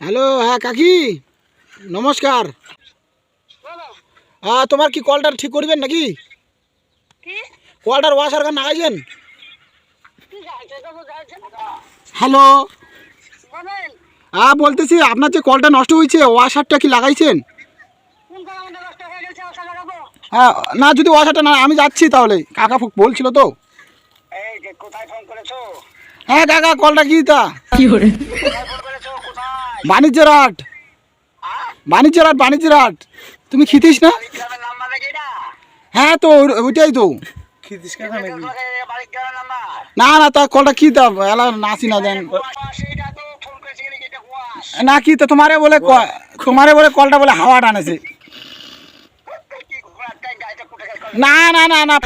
Hello হ্যাঁ কাকি? নমস্কার। হ্যাঁ তোমার কি কলটা ঠিক করবেন নাকি? কলটার ওয়াশার গান লাগাইছেন? হ্যালো। হ্যাঁ বলতেছি আপনার যে কলটা নষ্ট হয়েছে ওয়াশারটা কি লাগাইছেন? হ্যাঁ না যদি ওয়াশারটা না আমি যাচ্ছি তাহলে। কাকা বলছিল তো। এই যে কোথায় ফোন করেছ? হ্যাঁ কাকা কলটা কি তা? কি কোথায় বাণিজ্যের হাট। বাণিজ্যের হাট বাণিজ্যের হাট। তুমি খিতিস না? হ্যাঁ তো ওইটাই তো। না না তা কলটা কি তা এলা নাচি না দেন। না কি তো তোমারে বলে তোমারে বলে কলটা বলে হাওয়া টানেছে। কি ঘোড়ার টাই গাড়িটা কুটে গেছে না না না না